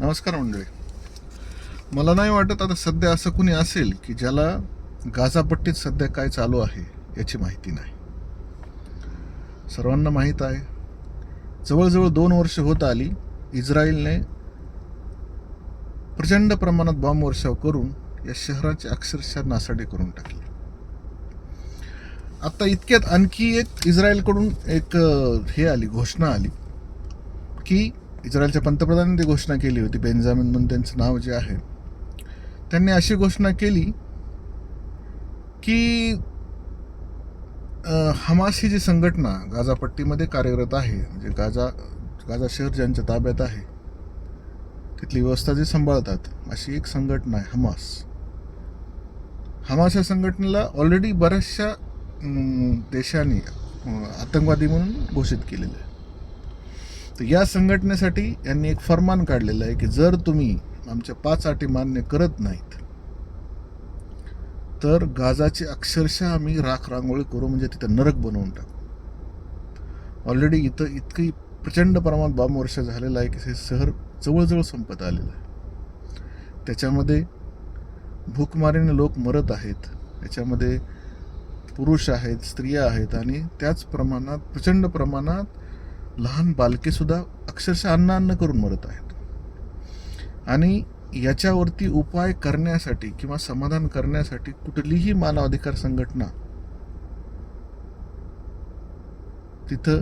नमस्कार मंडळी. मला नाही वाटत आता सध्या असं कुणी असेल की ज्याला गाजापट्टीत सध्या काय चालू आहे याची माहिती नाही. सर्वांना माहीत आहे जवळजवळ दोन वर्ष होत आली इस्रायलने प्रचंड प्रमाणात बॉम्ब वर्षाव करून या शहराची अक्षरशः नासाडी करून टाकली. आता इतक्यात आणखी एक इस्रायलकडून एक हे आली घोषणा आली की इस्रायलच्या पंतप्रधानांनी ती घोषणा केली होती. बेंजामिन म्हणून त्यांचं नाव जे आहे त्यांनी अशी घोषणा केली की हमास ही जी संघटना गाजापट्टीमध्ये कार्यरत आहे म्हणजे गाजा गाजा शहर ज्यांच्या ताब्यात आहे तिथली व्यवस्था जी सांभाळतात अशी एक संघटना आहे हमास. हमास या संघटनेला ऑलरेडी बऱ्याचशा देशांनी आतंकवादी म्हणून घोषित केलेलं आहे. तर या संघटनेसाठी यांनी एक फरमान काढलेलं आहे की जर तुम्ही आमच्या पाच अटी मान्य करत नाहीत तर गाजाची अक्षरशः आम्ही राख रांगोळी करू म्हणजे तिथं नरक बनवून टाकू. ऑलरेडी इथं इतकी प्रचंड प्रमाणात बॉम्ब वर्ष झालेलं आहे की हे शहर जवळजवळ संपत आलेलं आहे. त्याच्यामध्ये भूकमारीने लोक मरत आहेत त्याच्यामध्ये पुरुष आहेत स्त्रिया आहेत आणि त्याच प्रमाणात प्रचंड प्रमाणात लहान बालके सुद्धा अक्षरशः अन्न अन्न करून मरत आहेत. आणि याच्यावरती उपाय करण्यासाठी किंवा समाधान करण्यासाठी कुठलीही मानवाधिकार संघटना तिथं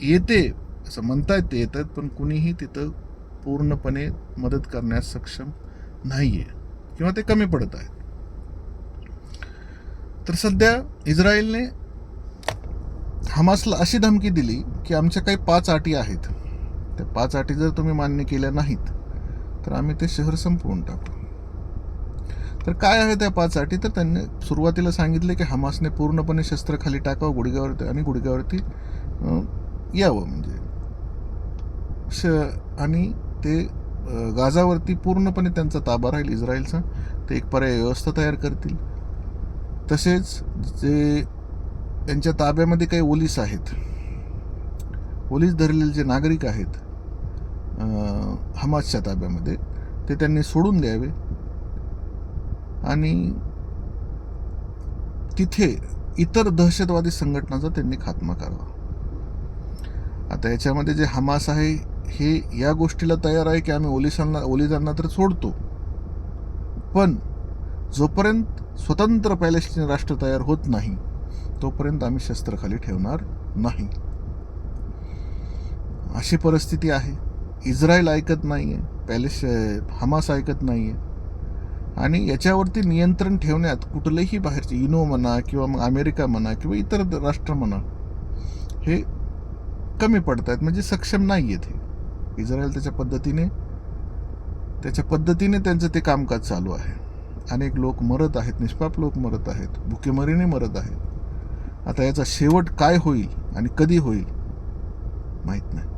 येते असं म्हणता येते येतात पण कुणीही तिथं पूर्णपणे मदत करण्यास सक्षम नाही आहे किंवा ते कमी पडत आहेत. तर सध्या इस्रायलने हमासला अशी धमकी दिली की आमच्या काही पाच अटी आहेत. त्या पाच अटी जर तुम्ही मान्य केल्या नाहीत तर आम्ही ते शहर संपवून टाकू. तर काय आहे त्या पाच अटी? तर त्यांनी सुरुवातीला सांगितले की हमासने पूर्णपणे शस्त्र खाली टाकावं गुडघ्यावरती आणि गुडघ्यावरती यावं म्हणजे. श आणि ते गाजावरती पूर्णपणे त्यांचा ताबा राहील इस्रायलचा. ते एक पर्याय व्यवस्था तयार करतील. तसेच जे त्यांच्या ताब्यामध्ये काही ओलीस आहेत. ओलीस धरलेले जे नागरिक आहेत हमासच्या ताब्यामध्ये ते त्यांनी सोडून द्यावे. आणि तिथे इतर दहशतवादी संघटनांचा त्यांनी खात्मा करावा. आता याच्यामध्ये जे हमास आहे हे या गोष्टीला तयार आहे की आम्ही ओलिसांना ओलिसांना तर सोडतो. पण जोपर्यंत स्वतंत्र पॅलेस्टिनी राष्ट्र तयार होत नाही तोपर्यंत आम्ही शस्त्र खाली ठेवणार नाही. अशी परिस्थिती आहे. इस्रायल ऐकत नाही आहे पॅलेस हमास ऐकत नाही आहे आणि याच्यावरती नियंत्रण ठेवण्यात कुठलेही बाहेरचे इनो म्हणा किंवा मग अमेरिका म्हणा किंवा इतर राष्ट्र म्हणा हे कमी पडत आहेत म्हणजे सक्षम नाही आहेत हे. इस्रायल त्याच्या पद्धतीने त्याच्या पद्धतीने त्यांचं ते कामकाज चालू आहे. अनेक लोक मरत आहेत निष्पाप लोक मरत आहेत भुकेमरीने मरत आहेत. आता याचा शेवट काय होईल आणि कधी होईल माहीत नाही.